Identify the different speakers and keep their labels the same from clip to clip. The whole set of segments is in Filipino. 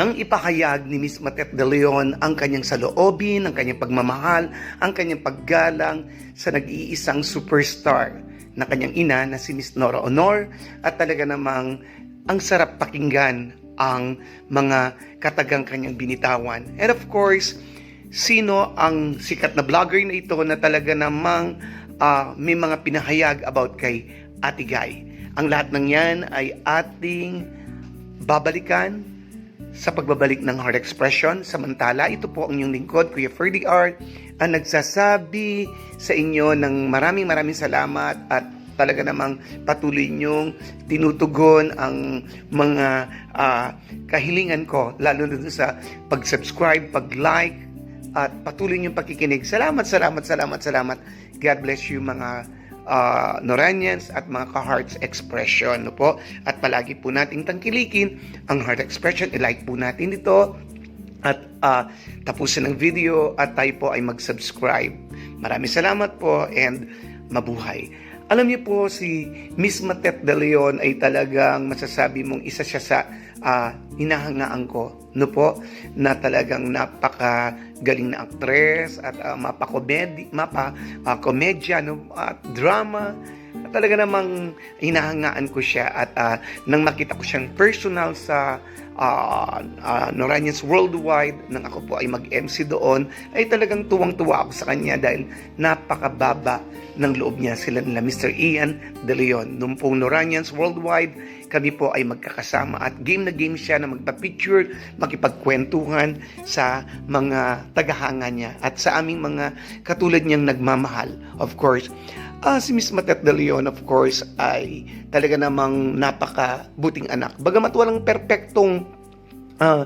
Speaker 1: nang ipahayag ni Miss Matet de Leon ang kanyang saloobin, ang kanyang pagmamahal, ang kanyang paggalang sa nag-iisang superstar na kanyang ina na si Miss Nora Honor at talaga namang ang sarap pakinggan ang mga katagang kanyang binitawan. And of course, sino ang sikat na vlogger na ito na talaga namang ah, may mga pinahayag about kay Ate Guy. Ang lahat ng yan ay ating babalikan sa pagbabalik ng Heart Expression. Samantala, ito po ang inyong lingkod, Kuya Ferdy R, ang nagsasabi sa inyo ng maraming maraming salamat at talaga namang patuloy niyong tinutugon ang mga ah, kahilingan ko, lalo na sa pag-subscribe, pag-like, at patuloy niyong pakikinig. Salamat, salamat, salamat, salamat. God bless you mga uh, Noranians at mga ka-Hearts Expression. No po? At palagi po nating tangkilikin ang Heart Expression. I-like po natin ito at ah, tapusin ang video at tayo po ay mag-subscribe. Maraming salamat po and mabuhay. Alam niyo po si Miss Matet de Leon ay talagang masasabi mong isa siya sa ah, hinahangaan ko. No po? Na talagang napaka galing na actress at uh, mapa-comedy mapa ah, komedya no at drama at talaga namang hinahangaan ko siya at ah, nang makita ko siyang personal sa uh, uh, Noranians Worldwide nang ako po ay mag-MC doon ay talagang tuwang-tuwa ako sa kanya dahil napakababa ng loob niya sila nila Mr. Ian De Leon. Nung pong Noranians Worldwide, kami po ay magkakasama at game na game siya na magpa-picture, makipagkwentuhan sa mga tagahanga niya at sa aming mga katulad niyang nagmamahal. Of course, Ah, si Miss Matet de Leon, of course, ay talaga namang napaka-buting anak. Bagamat walang perpektong ah,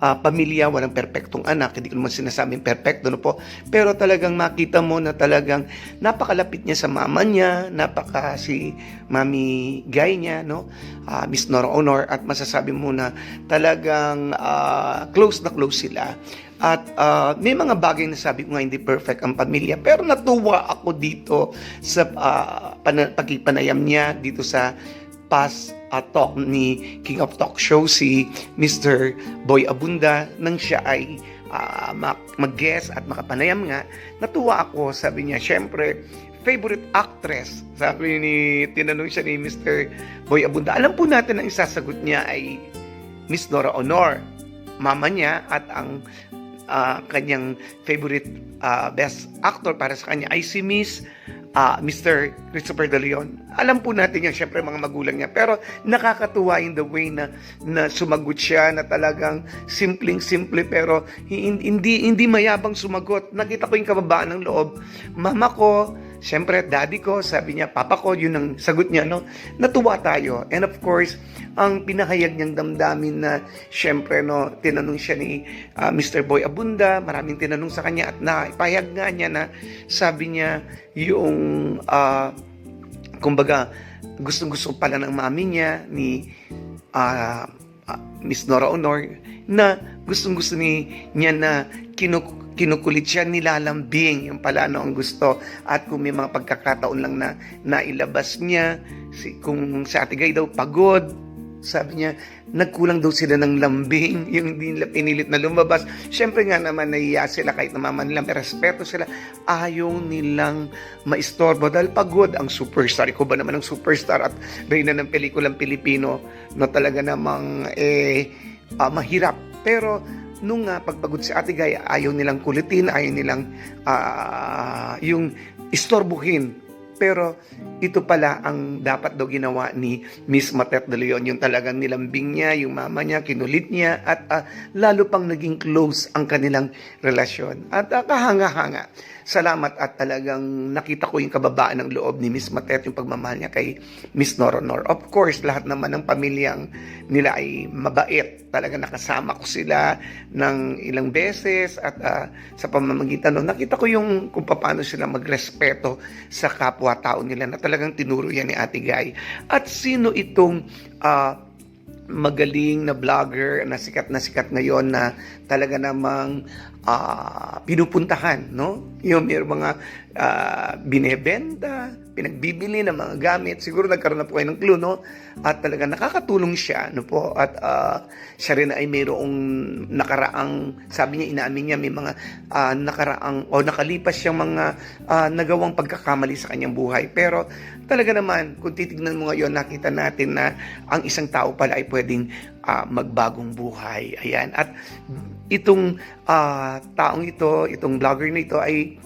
Speaker 1: ah, pamilya, walang perpektong anak, hindi ko naman sinasabing perpekto, no po. Pero talagang makita mo na talagang napakalapit niya sa mama niya, napaka si Mami Guy niya, no? Ah, Miss Nora Honor, at masasabi mo na talagang ah, close na close sila. At ah, may mga bagay na sabi ko nga hindi perfect ang pamilya. Pero natuwa ako dito sa ah, pana- pagkipanayam niya dito sa past ah, talk ni King of Talk Show si Mr. Boy Abunda nang siya ay ma- mag-guest at makapanayam nga. Natuwa ako, sabi niya, syempre, favorite actress. Sabi ni, tinanong siya ni Mr. Boy Abunda. Alam po natin ang isasagot niya ay Miss Nora Honor mama niya at ang ah, kanyang favorite ah, best actor para sa kanya ay si Miss ah, Mr. Christopher De Leon. Alam po natin yan, syempre mga magulang niya. Pero nakakatuwa in the way na, na sumagot siya, na talagang simpleng-simple pero hi- hindi, hindi mayabang sumagot. Nakita ko yung kababaan ng loob. Mama ko, Siyempre, daddy ko, sabi niya, papa ko, yun ang sagot niya, no? Natuwa tayo. And of course, ang pinahayag niyang damdamin na, siyempre, no, tinanong siya ni ah, Mr. Boy Abunda, maraming tinanong sa kanya at naipahayag nga niya na sabi niya yung, ah, kumbaga, gustong-gusto pala ng mami niya ni ah, ah, Miss Nora Honor na gustong-gusto ni niya na kinuk kinukulit siya nilalambing yung pala ano ang gusto. At kung may mga pagkakataon lang na nailabas niya si, kung sa Ate Gay daw pagod sabi niya nagkulang daw sila ng lambing yung hindi nila pinilit na lumabas. Syempre nga naman nahiya sila kahit na mama nila may respeto sila. Ayaw nilang maistorbo dahil pagod ang superstar. Ikaw ba naman ang superstar at reyna ng pelikulang Pilipino na talaga namang eh ah, mahirap. Pero nung nga pagpagod si Ate Gaya, ayaw nilang kulitin, ayaw nilang ah, yung istorbuhin. Pero ito pala ang dapat daw ginawa ni Miss Matet de Leon. Yung talagang nilambing niya, yung mama niya, kinulit niya, at ah, lalo pang naging close ang kanilang relasyon. At ah, kahanga-hanga. Salamat at talagang nakita ko yung kababaan ng loob ni Miss Matet, yung pagmamahal niya kay Miss Noronor. Of course, lahat naman ng pamilyang nila ay mabait. Talaga nakasama ko sila ng ilang beses at ah, sa pamamagitan nun, nakita ko yung kung paano sila magrespeto sa kapwa-tao nila na talagang tinuro yan ni Ate Guy. At sino itong ah, magaling na vlogger na sikat na sikat ngayon na talaga namang ah, pinupuntahan, no? Yung may mga ah, binebenta, pinagbibili ng mga gamit. Siguro nagkaroon na po kayo ng clue, no? At talaga nakakatulong siya, no po? At ah, siya rin ay mayroong nakaraang, sabi niya, inaamin niya, may mga ah, nakaraang o nakalipas siyang mga ah, nagawang pagkakamali sa kanyang buhay. Pero talaga naman, kung titignan mo ngayon, nakita natin na ang isang tao pala ay pwedeng ah, magbagong buhay. Ayan. At itong ah, taong ito, itong vlogger na ito ay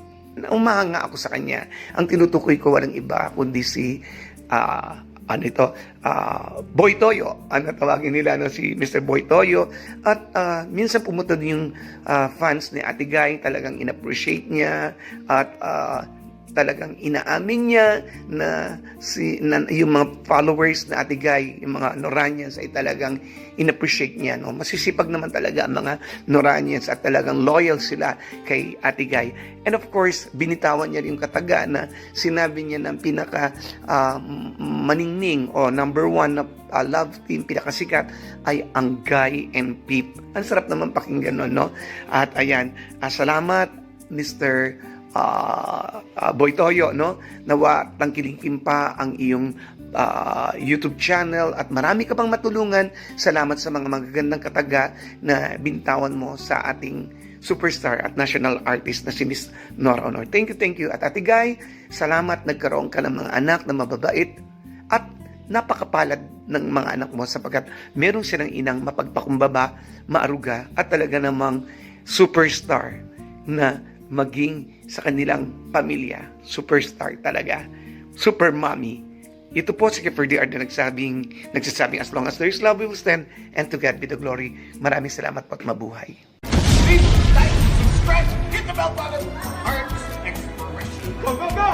Speaker 1: umahanga ako sa kanya. Ang tinutukoy ko walang iba kundi si ah, ano ito, ah, Boy Toyo. Ano tawagin nila no, si Mr. Boy Toyo. At ah, minsan pumunta din yung ah, fans ni Ate Guy, talagang inappreciate niya at ah, talagang inaamin niya na si na, yung mga followers na Ate Guy, yung mga Noranians ay talagang inappreciate niya. No? Masisipag naman talaga ang mga Noranians at talagang loyal sila kay Ate Guy. And of course, binitawan niya yung kataga na sinabi niya ng pinaka ah, maningning o number one na ah, love team, pinakasikat ay ang Guy and Peep. Ang sarap naman pakinggan nun, no? At ayan, ah, salamat Mr ah ah, Boy Toyo, no? Nawa tangkilingkin pa ang iyong ah, YouTube channel at marami ka pang matulungan. Salamat sa mga magagandang kataga na bintawan mo sa ating superstar at national artist na si Miss Nora Honor. Thank you, thank you. At Ate Guy, salamat nagkaroon ka ng mga anak na mababait at napakapalad ng mga anak mo sapagkat meron silang inang mapagpakumbaba, maaruga at talaga namang superstar na maging sa kanilang pamilya. Superstar talaga. Super mommy. Ito po si Kipper D.R. na nagsabing, nagsasabing, as long as there is love, we will stand, and to God be the glory. Maraming salamat po at mabuhay.
Speaker 2: Go, go, go!